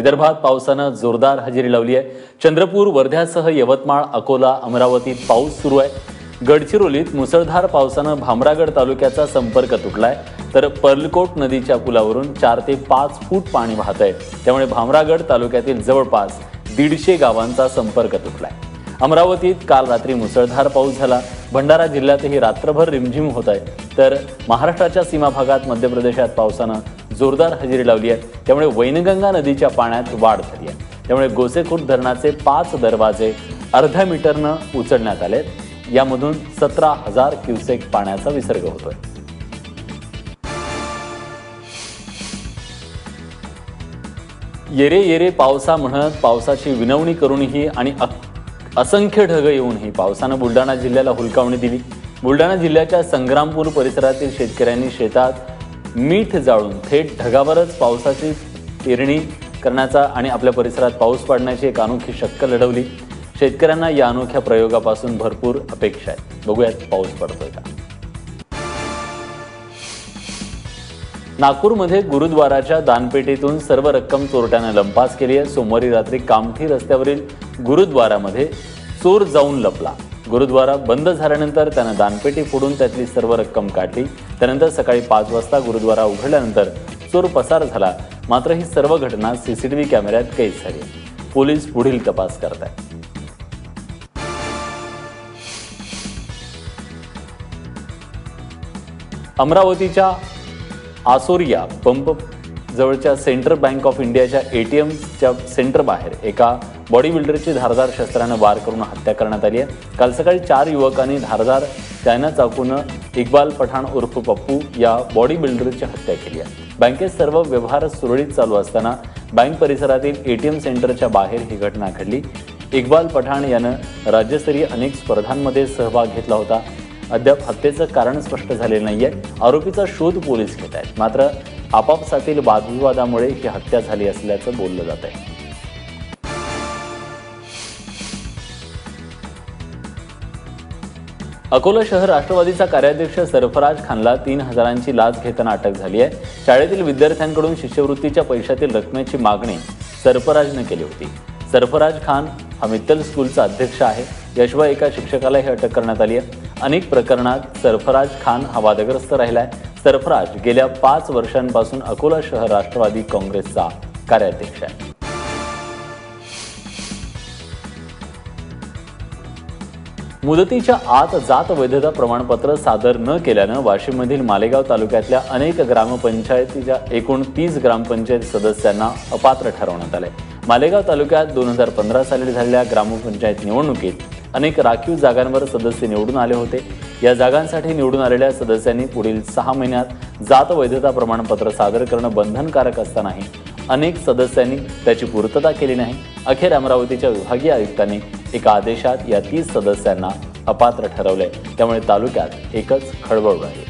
विदर्भात पावसानं जोरदार हजेरी लावली आहे. चंद्रपूर वर्ध्यासह यवतमाळ अकोला अमरावतीत पाऊस सुरू आहे. गडचिरोलीत मुसळधार पावसानं भामरागड तालुक्याचा संपर्क तुटलाय. तर पर्लकोट नदीच्या पुलावरून चार ते पाच फूट पाणी वाहत आहे. त्यामुळे भामरागड तालुक्यातील जवळपास दीडशे गावांचा संपर्क तुटलाय. अमरावतीत काल रात्री मुसळधार पाऊस झाला. भंडारा जिल्ह्यातही रात्रभर रिमझिम होत आहे. तर महाराष्ट्राच्या सीमा भागात मध्य प्रदेशात पावसानं जोरदार हजेरी लावली आहे. त्यामुळे वैनगंगा नदीच्या पाण्यात वाढ झाली आहे. त्यामुळे गोसेखुर्द धरणाचे पाच दरवाजे अर्ध्या मीटरनं उचलण्यात आले यामधून सतरा हजार क्युसेक पाण्याचा विसर्ग होतोय. येरे येरे पावसा म्हणत पावसाची विनवणी करूनही आणि असंख्य ढग येऊनही पावसानं बुलढाणा जिल्ह्याला हुलकावणी दिली. बुलढाणा जिल्ह्याच्या संग्रामपूर परिसरातील शेतकऱ्यांनी शेतात मीठ जाळून थेट ढगावरच पावसाची पेरणी करण्याचा आणि आपल्या परिसरात पाऊस पडण्याची एक अनोखी शक्क लढवली. शेतकऱ्यांना या अनोख्या प्रयोगापासून भरपूर अपेक्षा आहेत. बघूयात पाऊस पडतोय का? नागपूरमध्ये गुरुद्वाराच्या दानपेटीतून सर्व रक्कम चोरट्यानं लंपास केली आहे. सोमवारी रात्री कामठी रस्त्यावरील गुरुद्वारामध्ये चोर जाऊन लपला. गुरुद्वारा बंद झाल्यानंतर त्यानं दानपेटी फोडून त्यातली सर्व रक्कम काढली. त्यानंतर सकाळी पाच वाजता गुरुद्वारा उघडल्यानंतर चोर पसार झाला. मात्र ही सर्व घटना सीसीटीव्ही कॅमेऱ्यात कैद झाली. पोलीस पुढील तपास करत आहेत अमरावतीच्या आसोरिया पंप जवळच्या सेंट्रल बँक ऑफ इंडियाच्या एटीएमच्या सेंटर बाहेर एका बॉडी बिल्डरची धारदार शस्त्रानं वार करून हत्या करण्यात आली आहे. काल सकाळी चार युवकांनी धारदार चायना चाकूनं इक्बाल पठाण उर्फ पप्पू या बॉडी बिल्डरची हत्या केली आहे. बँकेत सर्व व्यवहार सुरळीत चालू असताना बँक परिसरातील एटीएम सेंटरच्या बाहेर ही घटना घडली. इक्बाल पठाण यानं राज्यस्तरीय अनेक स्पर्धांमध्ये सहभाग घेतला होता. अद्याप हत्येचं कारण स्पष्ट झालेलं नाहीये. आरोपीचा शोध पोलीस घेत आहेत. मात्र आपापसातील वादविवादामुळे ही हत्या झाली असल्याचं बोललं जात आहे अकोला शहर राष्ट्रवादीचा कार्याध्यक्ष सरफराज खानला तीन हजारांची लाच घेताना अटक झाली आहे. शाळेतील विद्यार्थ्यांकडून शिष्यवृत्तीच्या पैशातील रकमेची मागणी सरफराजनं केली होती. सरफराज खान हा मित्तल स्कूलचा अध्यक्ष आहे. याशिवाय एका शिक्षकाला ही अटक करण्यात आली आहे. अनेक प्रकरणात सरफराज खान हा वादग्रस्त राहिला आहे सरफराज गेल्या पाच वर्षांपासून अकोला शहर राष्ट्रवादी काँग्रेसचा कार्याध्यक्ष आहे. मुदतीच्या आत जात वैधता प्रमाणपत्र सादर न केल्यानं वाशिममधील मालेगाव तालुक्यातल्या अनेक ग्रामपंचायतीच्या एकूण तीस ग्रामपंचायत सदस्यांना अपात्र ठरवण्यात आले मालेगाव तालुक्यात दोन हजार पंधरा साली झालेल्या ग्रामपंचायत निवडणुकीत अनेक राखीव जागांवर सदस्य निवडून आले होते. या जागांसाठी निवडून आलेल्या सदस्यांनी पुढील सहा महिन्यात जात वैधता प्रमाणपत्र सादर करणं बंधनकारक असतानाही अनेक सदस्यांनी त्याची पूर्तता केली नाही. अखेर अमरावतीच्या विभागीय आयुक्तांनी एका आदेशात या तीस सदस्यांना अपात्र ठरवले. त्यामुळे तालुक्यात एकच खळबळ उडाली